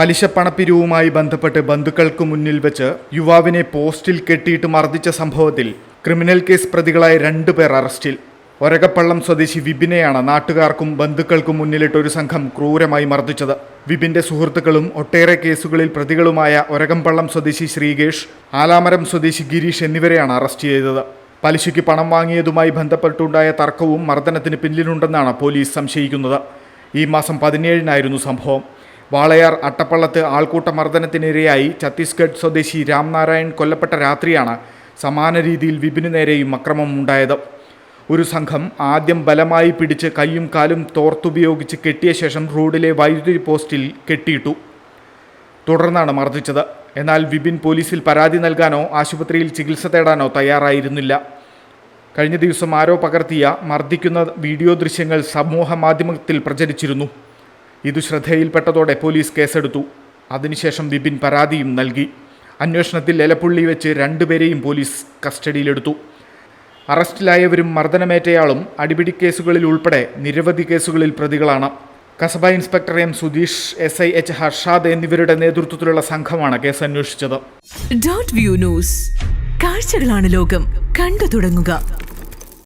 പലിശപ്പണപ്പിരിവുമായി ബന്ധപ്പെട്ട് ബന്ധുക്കൾക്ക് മുന്നിൽ വെച്ച് യുവാവിനെ പോസ്റ്റിൽ കെട്ടിയിട്ട് മർദ്ദിച്ച സംഭവത്തിൽ ക്രിമിനൽ കേസ് പ്രതികളായ രണ്ടു പേർ അറസ്റ്റിൽ. ഒരകപ്പള്ളം സ്വദേശി വിപിനെയാണ് നാട്ടുകാർക്കും ബന്ധുക്കൾക്കും മുന്നിലിട്ട് ഒരു സംഘം ക്രൂരമായി മർദ്ദിച്ചത്. വിപിന്റെ സുഹൃത്തുക്കളും ഒട്ടേറെ കേസുകളിൽ പ്രതികളുമായ ഒരകംപള്ളം സ്വദേശി ശ്രീകേഷ് ആലാമരം സ്വദേശി ഗിരീഷ് എന്നിവരെയാണ് അറസ്റ്റ് ചെയ്തത്. പലിശയ്ക്ക് പണം വാങ്ങിയതുമായി ബന്ധപ്പെട്ടുണ്ടായ തർക്കവും മർദ്ദനത്തിന് പിന്നിലുണ്ടെന്നാണ് പോലീസ് സംശയിക്കുന്നത്. ഈ മാസം പതിനേഴിനായിരുന്നു സംഭവം. വാളയാർ അട്ടപ്പള്ളത്ത് ആൾക്കൂട്ട മർദ്ദനത്തിനിരയായി ഛത്തീസ്ഗഡ് സ്വദേശി രാംനാരായൺ കൊല്ലപ്പെട്ട രാത്രിയാണ് സമാന രീതിയിൽ വിപിന് നേരെയും അക്രമം ഉണ്ടായത്. ഒരു സംഘം ആദ്യം ബലമായി പിടിച്ച് കൈയും കാലും തോർത്തുപയോഗിച്ച് കെട്ടിയ ശേഷം റോഡിലെ വൈദ്യുതി പോസ്റ്റിൽ കെട്ടിയിട്ടു. തുടർന്നാണ് മർദ്ദിച്ചത്. എന്നാൽ വിപിൻ പോലീസിൽ പരാതി നൽകാനോ ആശുപത്രിയിൽ ചികിത്സ തേടാനോ തയ്യാറായിരുന്നില്ല. കഴിഞ്ഞ ദിവസം ആരോ പകർത്തിയ മർദ്ദിക്കുന്ന വീഡിയോ ദൃശ്യങ്ങൾ സമൂഹ മാധ്യമത്തിൽ പ്രചരിച്ചിരുന്നു. ഇത് ശ്രദ്ധയിൽപ്പെട്ടതോടെ പോലീസ് കേസെടുത്തു. അതിനുശേഷം വിപിൻ പരാതിയും നൽകി. അന്വേഷണത്തിൽ എലപ്പുള്ളി വെച്ച് രണ്ടുപേരെയും പോലീസ് കസ്റ്റഡിയിലെടുത്തു. അറസ്റ്റിലായവരും മർദ്ദനമേറ്റയാളും അടിപിടി കേസുകളിൽ ഉൾപ്പെടെ നിരവധി കേസുകളിൽ പ്രതികളാണ്. Kasaba inspector M Sudheesh S I H Harshad എന്നിവരുടെ നേതൃത്വത്തിലുള്ള സംഘമാണ് കേസ് അന്വേഷിച്ചത് ലോകം. കണ്ടു തുടങ്ങുക.